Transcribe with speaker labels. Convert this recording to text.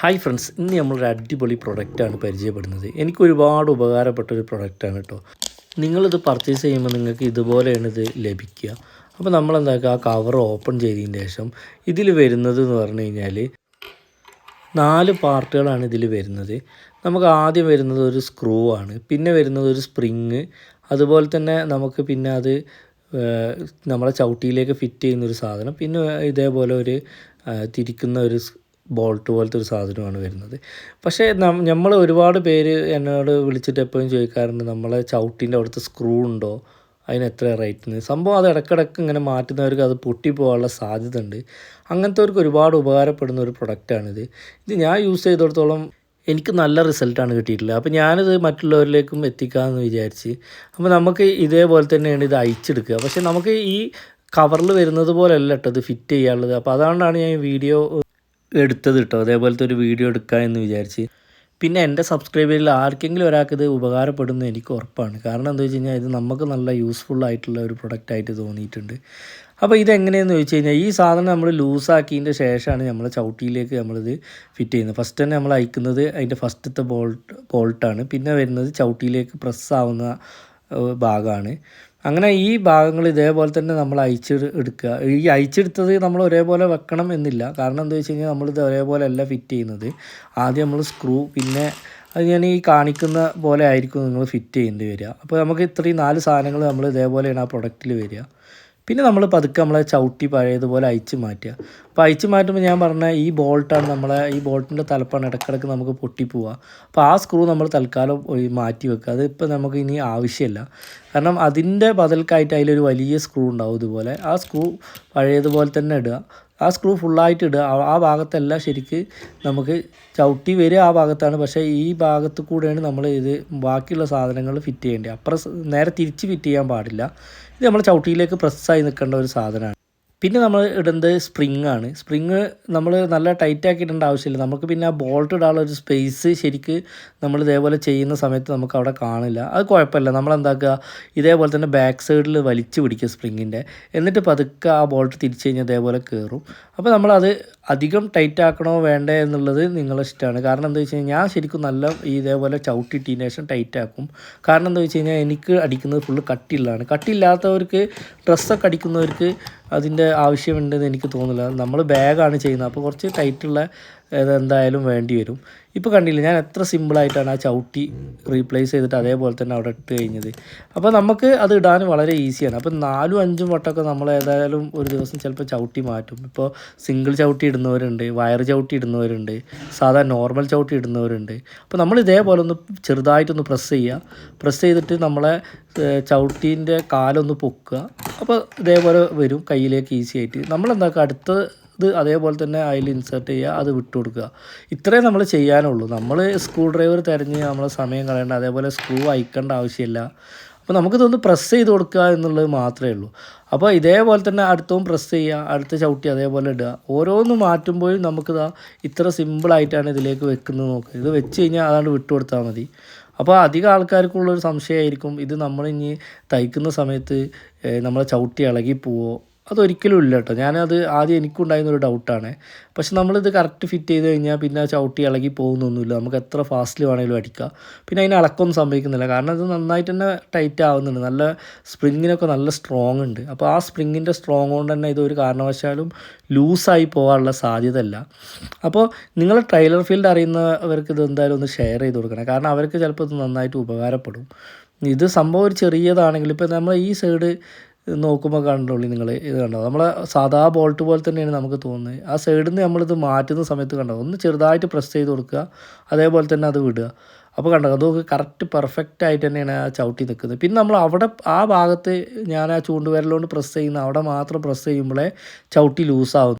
Speaker 1: Hi friends ഇന്ന് നമ്മളൊരു അടിപൊളി പ്രൊഡക്റ്റാണ് പരിചയപ്പെടുന്നത്. എനിക്ക് ഒരുപാട് ഉപകാരപ്പെട്ട ഒരു പ്രൊഡക്റ്റാണ് കേട്ടോ നിങ്ങളിത് പർച്ചേസ് ചെയ്യുമ്പോൾ നിങ്ങൾക്ക് ഇതുപോലെയാണ് ഇത് ലഭിക്കുക. അപ്പോൾ നമ്മൾ എന്താക്കുക ആ കവർ ഓപ്പൺ ചെയ്തതിന് ശേഷം ഇതിൽ വരുന്നത് എന്ന് പറഞ്ഞു കഴിഞ്ഞാൽ നാല് പാർട്ടുകളാണ് ഇതിൽ വരുന്നത്. നമുക്ക് ആദ്യം വരുന്നത് ഒരു സ്ക്രൂ ആണ്. പിന്നെ വരുന്നത് ഒരു സ്പ്രിങ് അതുപോലെ തന്നെ നമുക്ക് പിന്നെ അത് നമ്മളെ ചവിട്ടിയിലേക്ക് ഫിറ്റ് ചെയ്യുന്ന ഒരു സാധനം. പിന്നെ ഇതേപോലെ ഒരു തിരിക്കുന്ന ഒരു ബോൾട്ട് പോലത്തെ ഒരു സാധനമാണ് വരുന്നത്. പക്ഷേ നമ്മൾ ഒരുപാട് പേര് എന്നോട് വിളിച്ചിട്ട് എപ്പോഴും ചോദിക്കാറുണ്ട് നമ്മളെ ചവിട്ടിന്റെ അവിടുത്തെ സ്ക്രൂ ഉണ്ടോ? അതിന് എത്ര റേറ്റ് സംഭവം അത് ഇടക്കിടക്ക് ഇങ്ങനെ മാറ്റുന്നവർക്ക് അത് പൊട്ടിപ്പോകാനുള്ള സാധ്യത ഉണ്ട് അങ്ങനത്തെവർക്ക് ഒരുപാട് ഉപകാരപ്പെടുന്ന ഒരു പ്രൊഡക്റ്റാണിത് ഇത് ഞാൻ യൂസ് ചെയ്തിടത്തോളം എനിക്ക് നല്ല റിസൾട്ടാണ് കിട്ടിയിട്ടുള്ളത്. അപ്പോൾ ഞാനിത് മറ്റുള്ളവരിലേക്കും എത്തിക്കാമെന്ന് വിചാരിച്ച് അപ്പോൾ നമുക്ക് ഇതേപോലെ തന്നെയാണ് ഇത് അയച്ചെടുക്കുക പക്ഷേ നമുക്ക് ഈ കവറിൽ വരുന്നത് പോലെയല്ല കേട്ടോ ഇത് ഫിറ്റ് ചെയ്യാനുള്ളത്. അപ്പോൾ അതുകൊണ്ടാണ് ഞാൻ ഈ വീഡിയോ എടുത്തത് കേട്ടോ അതേപോലത്തെ ഒരു വീഡിയോ എടുക്കാം എന്ന് വിചാരിച്ച്. പിന്നെ എന്റെ സബ്സ്ക്രൈബറിൽ ആർക്കെങ്കിലും ഒരാൾക്ക് ഇത് ഉപകാരപ്പെടുമെന്ന് എനിക്ക് ഉറപ്പാണ്. കാരണം എന്താ വെച്ച് കഴിഞ്ഞാൽ ഇത് നമുക്ക് നല്ല യൂസ്ഫുൾ ആയിട്ടുള്ള ഒരു പ്രൊഡക്റ്റ് ആയിട്ട് തോന്നിയിട്ടുണ്ട്. അപ്പോൾ ഇതെങ്ങനെയെന്ന് ചോദിച്ചു കഴിഞ്ഞാൽ ഈ സാധനം നമ്മൾ ലൂസാക്കിയതിന്റെ ശേഷമാണ് നമ്മൾ ചവിട്ടിയിലേക്ക് നമ്മളിത് ഫിറ്റ് ചെയ്യുന്നത്. ഫസ്റ്റ് തന്നെ നമ്മൾ അയക്കുന്നത് അതിന്റെ ഫസ്റ്റത്തെ ബോൾട്ട് ബോൾട്ടാണ് പിന്നെ വരുന്നത് ചവിട്ടിയിലേക്ക് പ്രസ്സാവുന്ന ഭാഗമാണ്. അങ്ങനെ ഈ ഭാഗങ്ങൾ ഇതേപോലെ തന്നെ നമ്മൾ അയച്ച് എടുക്കുക. ഈ അയച്ചെടുത്തത് നമ്മൾ ഒരേപോലെ വെക്കണം എന്നില്ല. കാരണം എന്താ വെച്ച് കഴിഞ്ഞാൽ നമ്മളിത് ഒരേപോലെ അല്ല ഫിറ്റ് ചെയ്യുന്നത്. ആദ്യം നമ്മൾ സ്ക്രൂ പിന്നെ അത് ഞാൻ ഈ കാണിക്കുന്ന പോലെ ആയിരിക്കും നിങ്ങൾ ഫിറ്റ് ചെയ്യേണ്ടി വരിക. അപ്പോൾ നമുക്ക് ഇത്രയും നാല് സാധനങ്ങൾ നമ്മൾ ഇതേപോലെയാണ് ആ പ്രൊഡക്റ്റിൽ വരിക. പിന്നെ നമ്മൾ പതുക്കെ നമ്മളെ ചവിട്ടി പഴയതുപോലെ അയച്ച് മാറ്റുക. അപ്പോൾ അയച്ച് മാറ്റുമ്പോൾ ഞാൻ പറഞ്ഞ ഈ ബോൾട്ടാണ് നമ്മളെ ഈ ബോൾട്ടിന്റെ തലപ്പാണ് ഇടയ്ക്കിടയ്ക്ക് നമുക്ക് പൊട്ടിപ്പോവുക. അപ്പോൾ ആ സ്ക്രൂ നമ്മൾ തൽക്കാലം മാറ്റി വെക്കുക. അത് ഇപ്പോൾ നമുക്ക് ഇനി ആവശ്യമില്ല. കാരണം അതിന്റെ ബദൽക്കായിട്ട് അതിലൊരു വലിയ സ്ക്രൂ ഉണ്ടാവും ഇതുപോലെ. ആ സ്ക്രൂ പഴയതുപോലെ തന്നെ ഇടുക. ആ സ്ക്രൂ ഫുള്ളായിട്ട് ഇടുക. ആ- ഭാഗത്തല്ല ശരിക്ക് നമുക്ക് ചവിട്ടി വരിക ആ ഭാഗത്താണ്. പക്ഷേ ഈ ഭാഗത്ത് കൂടെയാണ് നമ്മൾ ഇത് ബാക്കിയുള്ള സാധനങ്ങൾ ഫിറ്റ് ചെയ്യേണ്ടത്. അപ്പുറം നേരെ തിരിച്ച് ഫിറ്റ് ചെയ്യാൻ പാടില്ല. ഇത് നമ്മൾ ചവിട്ടിയിലേക്ക് പ്രസ്സായി നിൽക്കേണ്ട ഒരു സാധനമാണ്. പിന്നെ നമ്മൾ ഇടുന്നത് സ്പ്രിങ് ആണ്. സ്പ്രിങ് നമ്മൾ നല്ല ടൈറ്റ് ആക്കി ഇടേണ്ട ആവശ്യമില്ല. നമുക്ക് പിന്നെ ആ ബോൾട്ട് ഇടാനുള്ള ഒരു സ്പേസ് ശരിക്ക് നമ്മൾ ഇതേപോലെ ചെയ്യുന്ന സമയത്ത് നമുക്ക് അവിടെ കാണില്ല. അത് കുഴപ്പമില്ല. നമ്മൾ എന്താക്കുക? ഇതേപോലെ തന്നെ ബാക്ക് സൈഡിൽ വലിച്ചു പിടിക്കുക സ്പ്രിങ്ങിന്റെ എന്നിട്ട് പതുക്കെ ആ ബോൾട്ട് തിരിച്ചു കഴിഞ്ഞാൽ ഇതേപോലെ കയറും അപ്പോൾ നമ്മളത് അധികം ടൈറ്റ് ആക്കണോ വേണ്ടേ എന്നുള്ളത് നിങ്ങളെ ഇഷ്ടമാണ്. കാരണം എന്താ വെച്ച് കഴിഞ്ഞാൽ ഞാൻ ശരിക്കും നല്ല ഇതേപോലെ ചവിട്ടിട്ടതിന് ശേഷം ടൈറ്റ് ആക്കും. കാരണം എന്താ വെച്ച് കഴിഞ്ഞാൽ എനിക്ക് അടിക്കുന്നത് ഫുള്ള് കട്ടിയുള്ളതാണ് കട്ടിയില്ലാത്തവർക്ക് ഡ്രസ്സൊക്കെ അടിക്കുന്നവർക്ക് അതിന്റെ ആവശ്യമുണ്ടെന്ന് എനിക്ക് തോന്നുന്നില്ല. നമ്മൾ ബാഗാണ് ചെയ്യുന്നത്. അപ്പോൾ കുറച്ച് ടൈറ്റുള്ള ഇത് എന്തായാലും വേണ്ടി വരും. ഇപ്പോൾ കണ്ടില്ല ഞാൻ എത്ര സിമ്പിളായിട്ടാണ് ആ ചവിട്ടി റീപ്ലേസ് ചെയ്തിട്ട് അതേപോലെ തന്നെ അവിടെ ഇട്ട് കഴിഞ്ഞത്. അപ്പോൾ നമുക്ക് അത് ഇടാൻ വളരെ ഈസിയാണ് അപ്പോൾ നാലും അഞ്ചും വട്ടമൊക്കെ നമ്മൾ ഏതായാലും ഒരു ദിവസം ചിലപ്പോൾ ചവിട്ടി മാറ്റും. ഇപ്പോൾ സിംഗിൾ ചവിട്ടി ഇടുന്നവരുണ്ട് വയർ ചവിട്ടി ഇടുന്നവരുണ്ട് സാധാ നോർമൽ ചവിട്ടി ഇടുന്നവരുണ്ട്. അപ്പോൾ നമ്മൾ ഇതേപോലെ ഒന്ന് ചെറുതായിട്ടൊന്ന് പ്രസ് ചെയ്യുക. പ്രസ് ചെയ്തിട്ട് നമ്മളെ ചവിട്ടീന്റെ കാലൊന്ന് പൊക്കുക. അപ്പോൾ ഇതേപോലെ വരും കയ്യിലേക്ക് ഈസി ആയിട്ട്. നമ്മളെന്താക്കുക അടുത്ത ഇത് അതേപോലെ തന്നെ അതിൽ ഇൻസേർട്ട് ചെയ്യുക അത് വിട്ടു കൊടുക്കുക. ഇത്രയും നമ്മൾ ചെയ്യാനുള്ളൂ. നമ്മൾ സ്ക്രൂ ഡ്രൈവർ തിരഞ്ഞ് നമ്മൾ സമയം കളയേണ്ട അതേപോലെ സ്ക്രൂ അയക്കേണ്ട ആവശ്യമില്ല. അപ്പോൾ നമുക്കിതൊന്ന് പ്രസ് ചെയ്ത് കൊടുക്കുക എന്നുള്ളത് മാത്രമേ ഉള്ളൂ. അപ്പോൾ ഇതേപോലെ തന്നെ അടുത്തവും പ്രസ് ചെയ്യുക അടുത്ത ചവിട്ടി അതേപോലെ ഇടുക. ഓരോന്ന് മാറ്റുമ്പോഴും നമുക്കിതാ ഇത്ര സിമ്പിളായിട്ടാണ് ഇതിലേക്ക് വെക്കുന്നത് നോക്കുക. ഇത് വെച്ച് കഴിഞ്ഞാൽ അതാണ്ട് വിട്ടു കൊടുത്താൽ മതി. അപ്പോൾ അധികം ആൾക്കാർക്കുള്ളൊരു സംശയമായിരിക്കും ഇത് നമ്മളിനി തയ്ക്കുന്ന സമയത്ത് നമ്മളെ ചവിട്ടി ഇളകി പോവോ? അതൊരിക്കലും ഇല്ല കേട്ടോ ഞാനത് ആദ്യം എനിക്കുണ്ടായിരുന്ന ഒരു ഡൗട്ടാണ് പക്ഷെ നമ്മളിത് കറക്റ്റ് ഫിറ്റ് ചെയ്ത് കഴിഞ്ഞാൽ പിന്നെ ചവിട്ടി ഇളകി പോകുന്നൊന്നുമില്ല. നമുക്ക് എത്ര ഫാസ്റ്റിൽ വേണമെങ്കിലും അടിക്കാം. പിന്നെ അതിന് ഇളക്കൊന്നും സംഭവിക്കുന്നില്ല. കാരണം ഇത് നന്നായിട്ട് തന്നെ ടൈറ്റ് ആവുന്നുണ്ട്. നല്ല സ്പ്രിങ്ങിനൊക്കെ നല്ല സ്ട്രോങ് ഉണ്ട്. അപ്പോൾ ആ സ്പ്രിങ്ങിന്റെ സ്ട്രോങ് കൊണ്ട് തന്നെ ഇത് ഒരു കാരണവശാലും ലൂസായി പോകാനുള്ള സാധ്യത അല്ല അപ്പോൾ നിങ്ങൾ ട്രെയിലർ ഫീൽഡ് അറിയുന്നവർക്ക് ഇത് എന്തായാലും ഒന്ന് ഷെയർ ചെയ്ത് കൊടുക്കണം. കാരണം അവർക്ക് ചിലപ്പോൾ ഇത് നന്നായിട്ട് ഉപകാരപ്പെടും. ഇത് സംഭവം ഒരു ചെറിയതാണെങ്കിൽ ഇപ്പോൾ നമ്മൾ ഈ സൈഡ് നോക്കുമ്പോൾ കണ്ടോളി നിങ്ങൾ ഇത് കണ്ടോ? നമ്മളെ സാധാ ബോൾട്ട് പോലെ തന്നെയാണ് നമുക്ക് തോന്നുന്നത്. ആ സൈഡിൽ നിന്ന് നമ്മളിത് മാറ്റുന്ന സമയത്ത് കണ്ടോ? ഒന്ന് ചെറുതായിട്ട് പ്രസ് ചെയ്ത് കൊടുക്കുക. അതേപോലെ തന്നെ അത് വിടുക. അപ്പോൾ കണ്ടോ? അതൊക്കെ കറക്റ്റ് പെർഫെക്റ്റ് ആയിട്ട് തന്നെയാണ് ആ ചവിട്ടി നിൽക്കുന്നത്. പിന്നെ നമ്മൾ അവിടെ ആ ഭാഗത്ത് ഞാൻ ആ ചൂണ്ടുവിരലുകൊണ്ട് പ്രസ് ചെയ്യുന്ന അവിടെ മാത്രം പ്രസ് ചെയ്യുമ്പോഴേ ചവിട്ടി ലൂസാവും